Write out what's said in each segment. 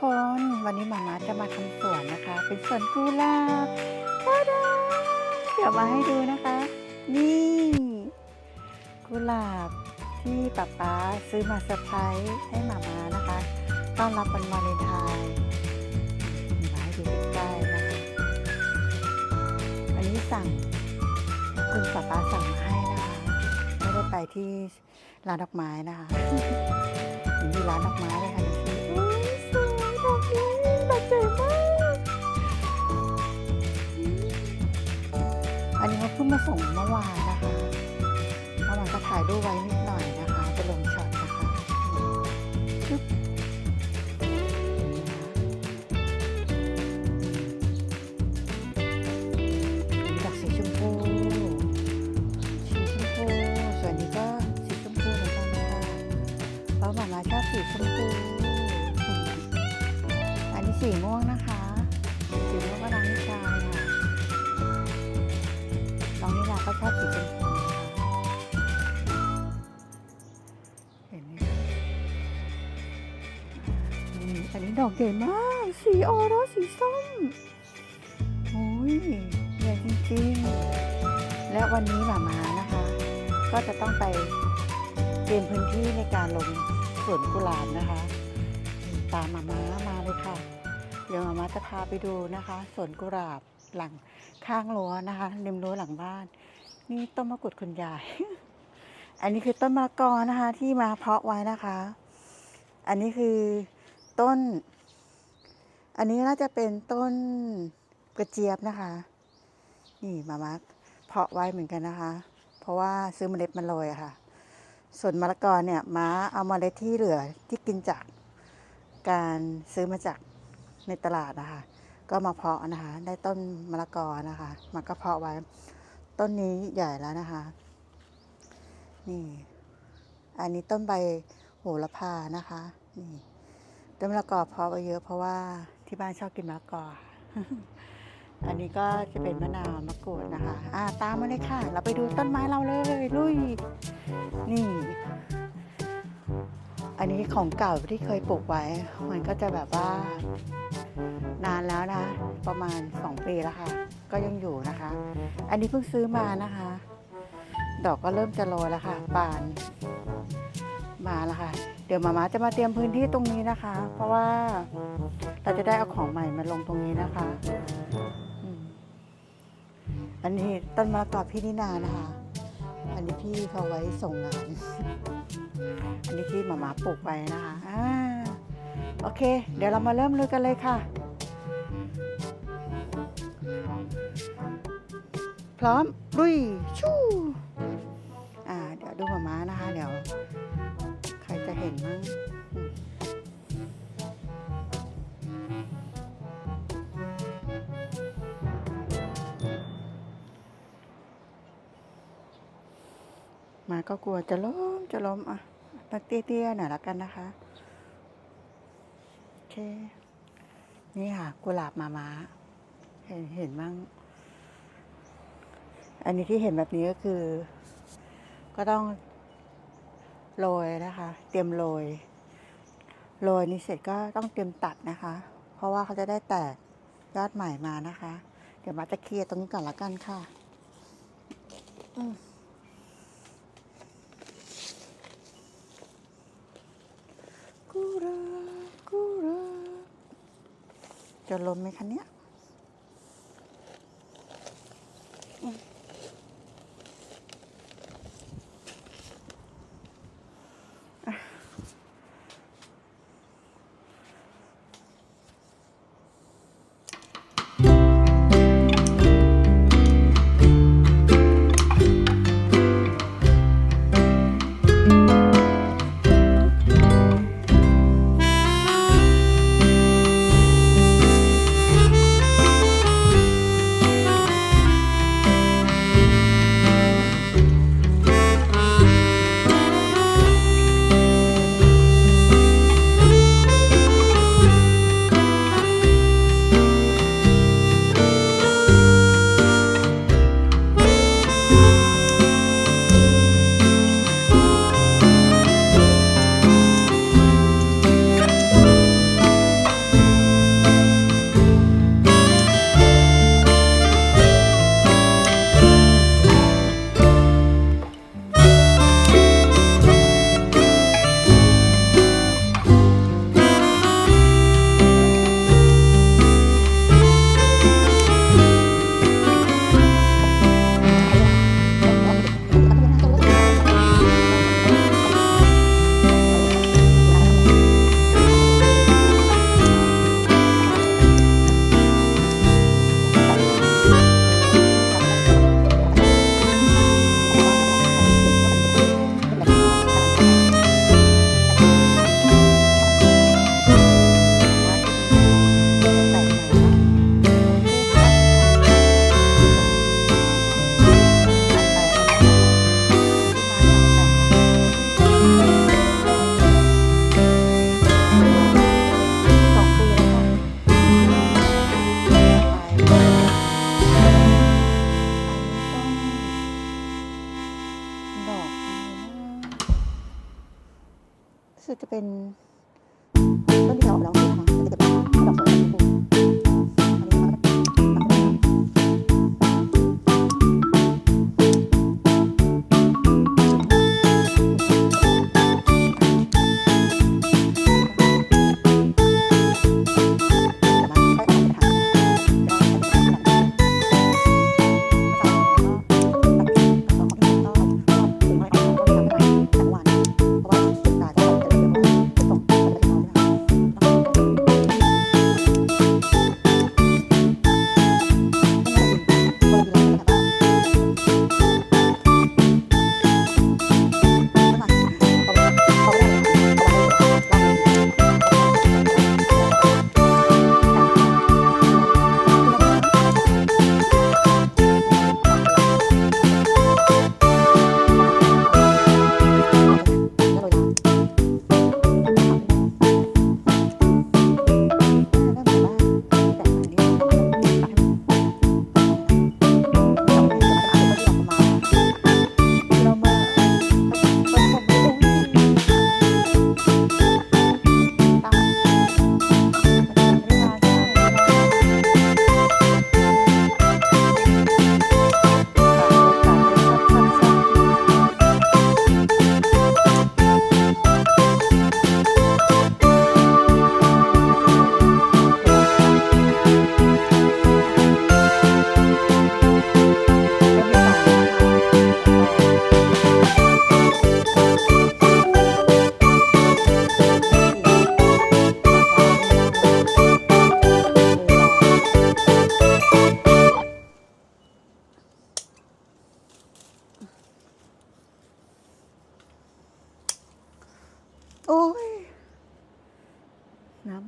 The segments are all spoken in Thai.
คนวันนี้หมามาจะมาทำสวนนะคะ เป็นสวนกุหลาบตาดาเดี๋ยวมาให้ดูนะคะ นี่กุหลาบที่ป๊าป๊าซื้อมาเซอร์ไพรส์ให้หมามานะคะต้อนรับวันวาเลนไทน์มาให้ดูใกล้ๆนะคะ อันนี้สั่งคุณป๊าป๊าสั่งมาให้นะคะไม่ได้ไปที่ร้านดอกไม้นะคะอยู่ที่ร้านดอกไม้เลยค่ะ วยดอกนี้ดอกใหญ่มากอืมอันนี้เขาเพิ่งมาส่งเมื่อวานนะคะเมื่อวานก็ถ่ายรูปไว้นิดหน่อ ใหญ่มาก สีออโรสสีส้ม โอ้ยใหญ่จริงๆ และวันนี้หมามานะคะ ก็จะต้องไปเตรียมพื้นที่ในการลงสวนกุหลาบนะคะ ตามหมามามาเลยค่ะ เดี๋ยวหมามาจะพาไปดูนะคะสวนกุหลาบหลังข้างรั้วนะคะริมรั้วหลังบ้าน นี่ต้นมะกรูดคุณยาย อันนี้คือต้นมะละกอนะคะ ที่มาเพาะไว้นะคะ อันนี้คือต้น อันนี้น่าจะเป็นต้นกระเจี๊ยบนะคะ นี่มามาเพาะไว้เหมือนกันนะคะ เพราะว่าซื้อเมล็ดมาโรยอะค่ะ ส่วนมะละกอเนี่ยม้าเอาเมล็ดที่เหลือที่กินจากการซื้อมาจากในตลาดนะคะ ก็มาเพาะนะคะ ได้ต้นมะละกอนะคะมันก็เพาะไว้ ต้นนี้ใหญ่แล้วนะคะ นี่ อันนี้ต้นใบโหระพานะคะ นี่ต้นมะละกอเพาะไว้เยอะเพราะว่า ที่บ้านชอบกินมะละกอ อันนี้ก็จะเป็นมะนาวมะกรูดนะคะ อ่าตามมาเลยค่ะ เราไปดูต้นไม้เราเลยลุย นี่ อันนี้ของเก่าที่เคยปลูกไว้ มันก็จะแบบว่านานแล้วนะ ประมาณ 2 ปีแล้วค่ะ ก็ยังอยู่นะคะ อันนี้เพิ่งซื้อมานะคะ ดอกก็เริ่มจะโรยแล้วค่ะบานมาแล้วค่ะ เดี๋ยวมาม่าจะมาเตรียมพื้นที่ตรงนี้นะคะ เพราะว่าเราจะได้เอาของใหม่มาลงตรงนี้นะคะอันนี้ต้นมะละกอพี่นินานะคะ อันนี้พี่เขาไว้ส่งงาน อันนี้ที่หมามาปลูกไว้นะคะอ่าโอเค เดี๋ยวเรามาเริ่มลุยกันเลยค่ะ พร้อมลุยชู่อ่าเดี๋ยวดูหมาม้านะคะ เดี๋ยว จะเห็นมั้งมาก็กลัวจะล้มจะล้มอะตักเตี้ยๆหน่อยละกันนะคะ โอเค นี่ค่ะ กุหลาบมาม้า เห็นเห็นมั้งอันนี้ที่เห็นแบบนี้ก็คือ ก็ต้อง โรยนะคะ เตรียมโรยโรยนี้เสร็จก็ต้องเตรียมตัดนะคะ เพราะว่าเขาจะได้แตกยอดใหม่มานะคะ เดี๋ยวมาจะเคลียร์ตรงนี้ก่อนละกันค่ะกุหลาบกุหลาบจะลมไหมคะเนี่ย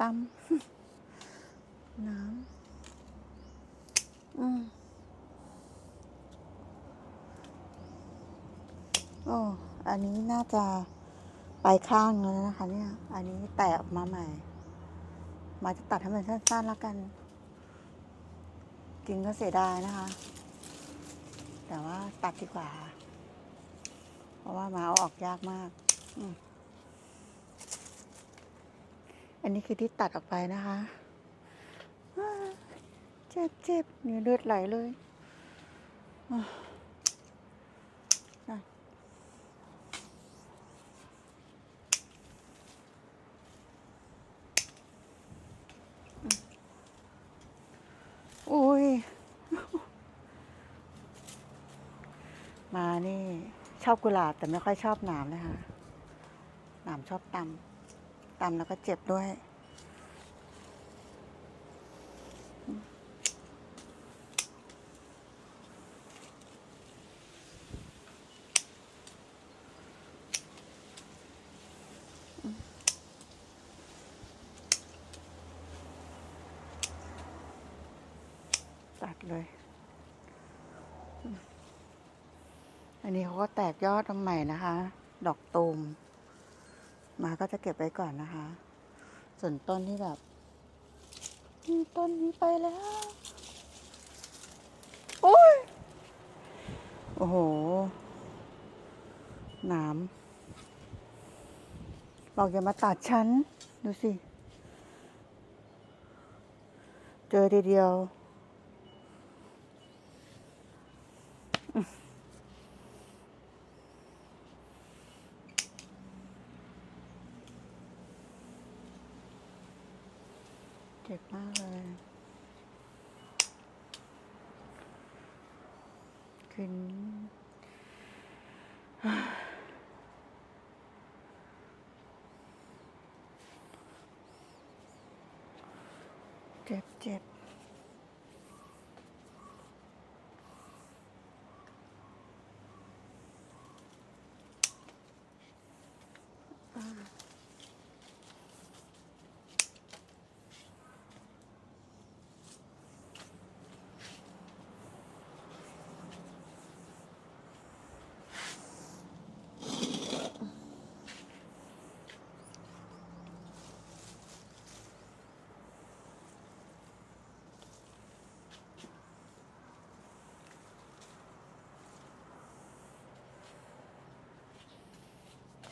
ตำน้ำอืมโอ้อันนี้น่าจะไปข้างแล้วนะคะ เนี่ย อันนี้แตะออกมาใหม่ มาจะตัดให้มันสั้นๆแล้วกันจริงก็เสียดายนะคะ แต่ว่าตัดดีกว่า เพราะว่ามาเอาออกยากมาก อืม อันนี้คือที่ตัดออกไปนะคะเจ็บเจ็บเนี่ยเลือดไหลเลยอะอะอืมอุ้ย มานี่ ชอบกุหลาบแต่ไม่ค่อยชอบหนามนะคะหนามชอบตำ ต่ำแล้วก็เจ็บด้วย ตัดเลย อันนี้เขาก็แตกยอดมาใหม่นะคะ ดอกตูม มาก็จะเก็บไว้ก่อนนะคะ ส่วนต้นที่แบบต้นนี้ไปแล้ว โอ้ย โอ้โหหนามบอกอย่ามาตัดฉัน ดูสิ เจอทีเดียว เจ็บมากเลย ขึ้น เจ็บ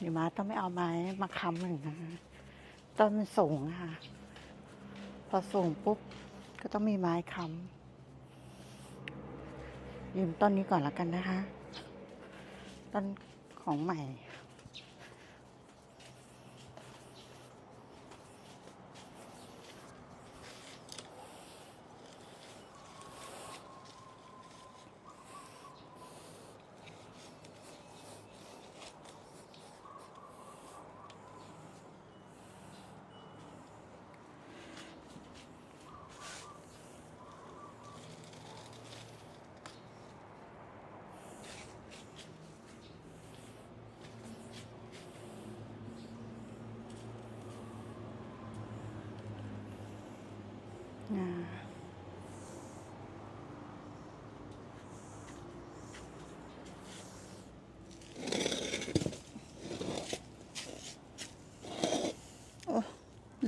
เจ็บเดี๋ยวมาต้องไม่เอาไม้มาค้ำหนึ่งนะต้นมันสูงค่ะ พอสูงปุ๊บ ก็ต้องมีไม้ค้ำยืมต้นนี้ก่อนแล้วกันนะคะ ต้นของใหม่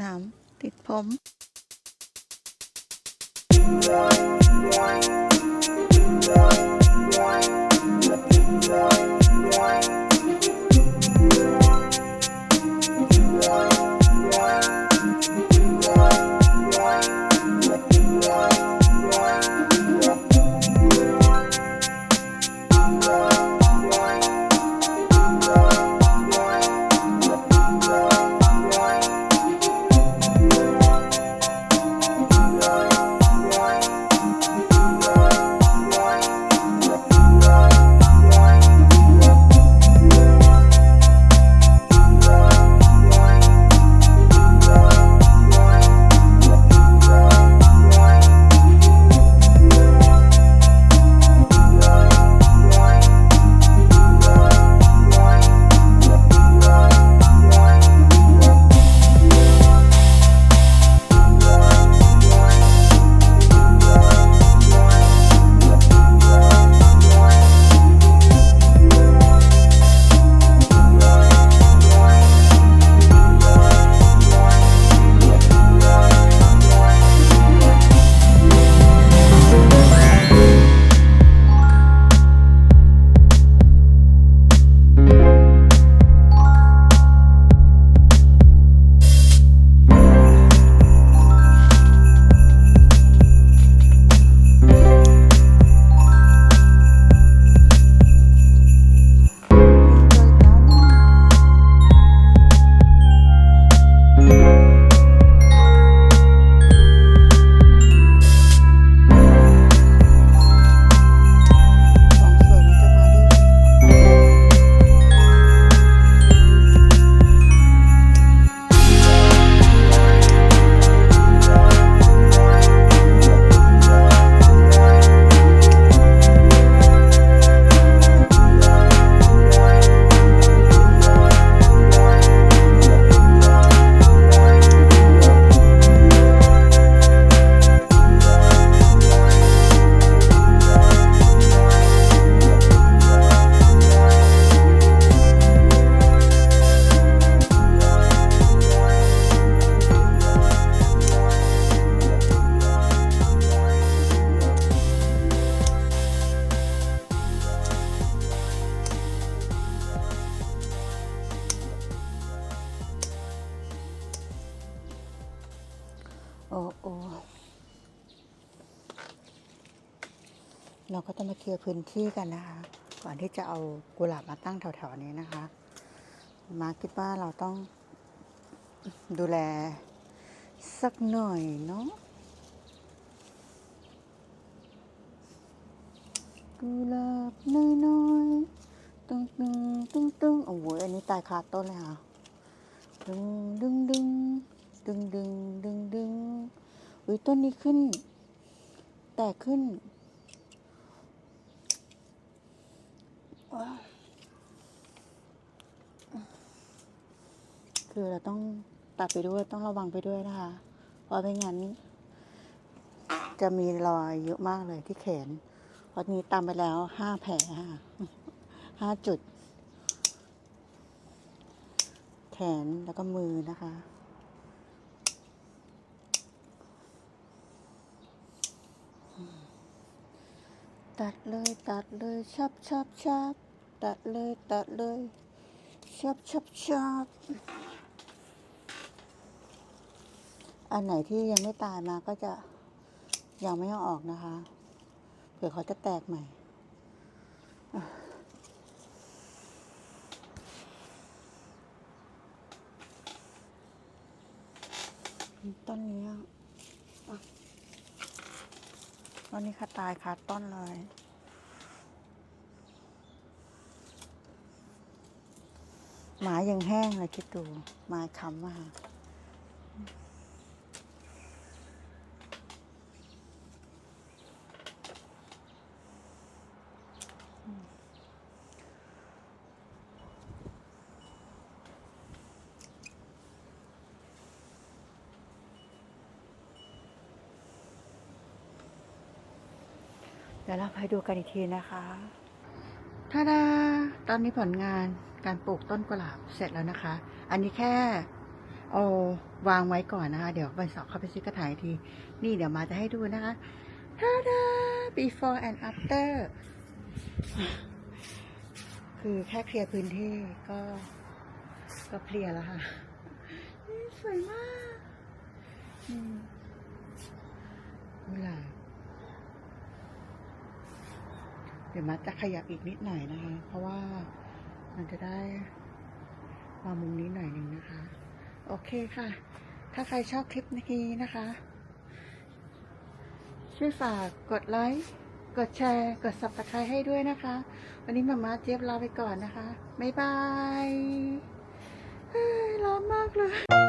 น้ำติดผม เคลียร์พื้นที่กันนะคะ ก่อนที่จะเอากุหลาบมาตั้งแถวๆนี้นะคะ มาคิดว่าเราต้องดูแลสักหน่อยเนาะกุหลาบน้อยๆตึงตึงตึงตึงโอ้โหอันนี้ตายคาต้นเลยค่ะดึงดึงดึงดึงดึงดึงดึงอุ้ยต้นนี้ขึ้น แตกขึ้นว้าว คือเราต้องตัดไปด้วยต้องระวังไปด้วยนะคะ เพราะไม่งั้น จะมีรอยเยอะมากเลยที่แขนเพราะนี้ตามไปแล้วห้าแผลค่ะห้าจุด แขนแล้วก็มือนะคะตัดเลยตัดเลยชับชับชับ ตัดเลยตัดเลยชับชับชับอันไหนที่ยังไม่ตายมาก็จะยังไม่เอาออกนะคะ เผื่อเขาจะแตกใหม่ต้นนี้อะอะต้นนี้ค่ะตายค่ะต้นเลย หมายังแห้งเลยคิดดูหมาค้ำมาเดี๋ยวเราไปดูกันอีกทีนะคะท่าดาตอนนี้ผลงาน การปลูกต้นกุหลาบเสร็จแล้วนะคะ อันนี้แค่เอาวางไว้ก่อนนะคะ เดี๋ยววันเสาร์เข้าไปซื้อกระถางที นี่เดี๋ยวมาจะให้ดูนะคะท่าดา before and after คือแค่เคลียร์พื้นที่ก็ก็เพลียแล้วค่ะนี่สวยมากกุหลาบเดี๋ยวมัดจะขยับอีกนิดหน่อยนะคะ เพราะว่า มันจะได้มามุมนี้หน่อยหนึ่งนะคะ โอเคค่ะ ถ้าใครชอบคลิปนี้นะคะ ช่วยฝากกดไลค์กดแชร์ กดสับตะไคร้ให้ด้วยนะคะ วันนี้มาม่าเจี๊ยบลาไปก่อนนะคะ บ๊ายบายร้อนมากเลย